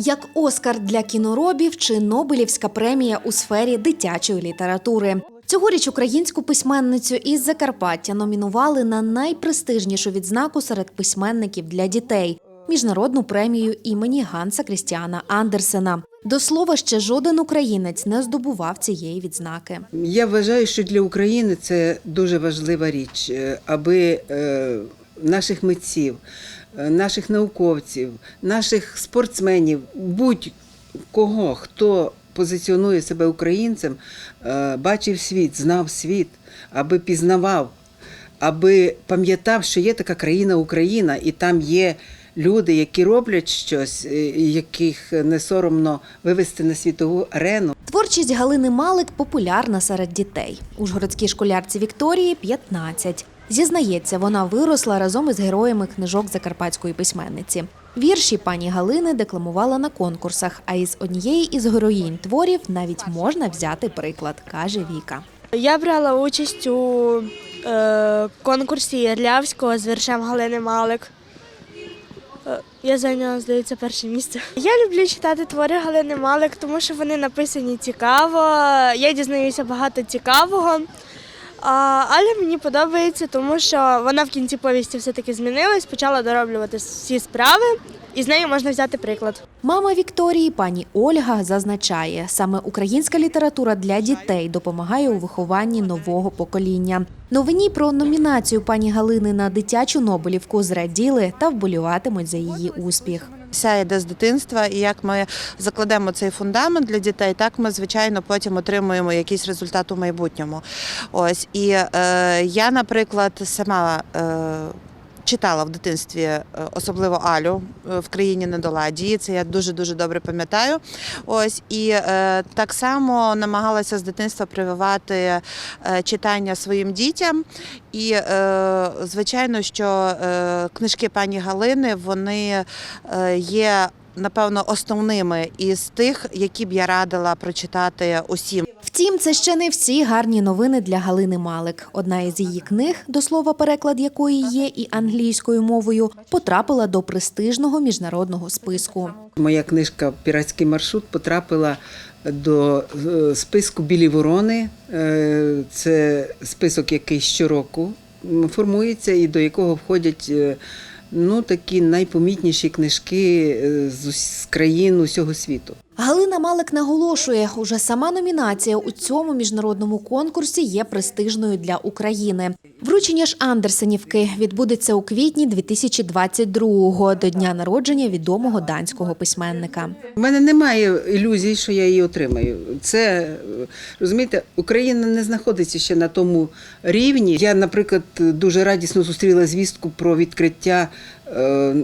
Як Оскар для кіноробів чи Нобелівська премія у сфері дитячої літератури. Цьогоріч українську письменницю із Закарпаття номінували на найпрестижнішу відзнаку серед письменників для дітей міжнародну премію імені Ганса Крістіана Андерсена. До слова, ще жоден українець не здобував цієї відзнаки. Я вважаю, що для України це дуже важлива річ, е, аби е, наших митців, е, наших науковців, наших спортсменів, будь-кого, хто позиціонує себе українцем, е, бачив світ, знав світ, аби пізнавав, аби пам'ятав, що є така країна Україна, і там є. Люди, які роблять щось, е, яких не соромно вивести на світову арену. Творчість Галини Малик популярна серед дітей. Ужгородській школярці Вікторії 15. Зізнається, вона виросла разом із героями книжок закарпатської письменниці. Вірші пані Галини декламувала на конкурсах, а із однієї із героїнь творів навіть можна взяти приклад, каже Віка. Я брала участь у е, конкурсі Ярлявського з віршем Галини Малик. Е, Я зайняла, здається, перше місце. Я люблю читати твори Галини Малик, тому що вони написані цікаво. Я дізнаюся багато цікавого. А, але мені подобається, тому що вона в кінці повісті все-таки змінилась, почала дороблювати всі справи, і з неї можна взяти приклад. Мама Вікторії, пані Ольга, зазначає, саме українська література для дітей допомагає у вихованні нового покоління. Новині про номінацію пані Галини на дитячу Нобелівку зраділи та вболіватимуть за її успіх. Вся йде з дитинства, і як ми закладемо цей фундамент для дітей, так ми звичайно потім отримуємо якийсь результат у майбутньому. Ось і е, я, наприклад, сама. Е, Читала в дитинстві е, особливо Алю е, в країні недоладії. Це я дуже дуже добре пам'ятаю. Ось і е, так само намагалася з дитинства прививати е, читання своїм дітям. І е, звичайно, що е, книжки пані Галини вони є. Напевно, основними із тих, які б я радила прочитати усім. Втім, це ще не всі гарні новини для Галини Малик. Одна із її книг, до слова, переклад якої є і англійською мовою, потрапила до престижного міжнародного списку. Моя книжка Піратський маршрут потрапила до е, списку Білі ворони. Е, Це список, який щороку формується, і до якого входять е, ну, такі найпомітніші книжки е, з країн усього світу. Галина Малик наголошує, уже сама номінація у цьому міжнародному конкурсі є престижною для України. Вручення ж Андерсенівки відбудеться у квітні 2022-го, до дня народження відомого данського письменника. У мене немає ілюзій, що я її отримаю. Це розумієте, Україна не знаходиться ще на тому рівні. Я, наприклад, дуже радісно зустріла звістку про відкриття е,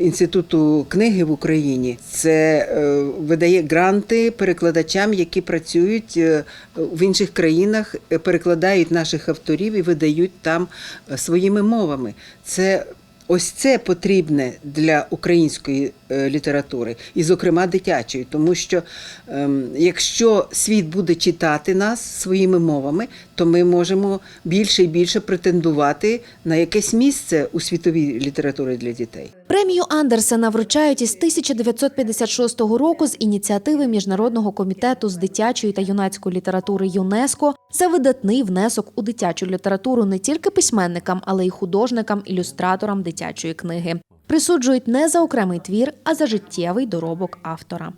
інституту книги в Україні. Це е, видає гранти перекладачам, які працюють е, в інших країнах, перекладають наших авторів і видають там е, своїми мовами. Це Ось це потрібне для української е, літератури, і, зокрема, дитячої, тому що ем, якщо світ буде читати нас своїми мовами, то ми можемо більше і більше претендувати на якесь місце у світовій літературі для дітей. Премію Андерсена вручають із 1956 року з ініціативи Міжнародного комітету з дитячої та юнацької літератури ЮНЕСКО за видатний внесок у дитячу літературу не тільки письменникам, але й художникам, ілюстраторам дитячої книги. Присуджують не за окремий твір, а за життєвий доробок автора.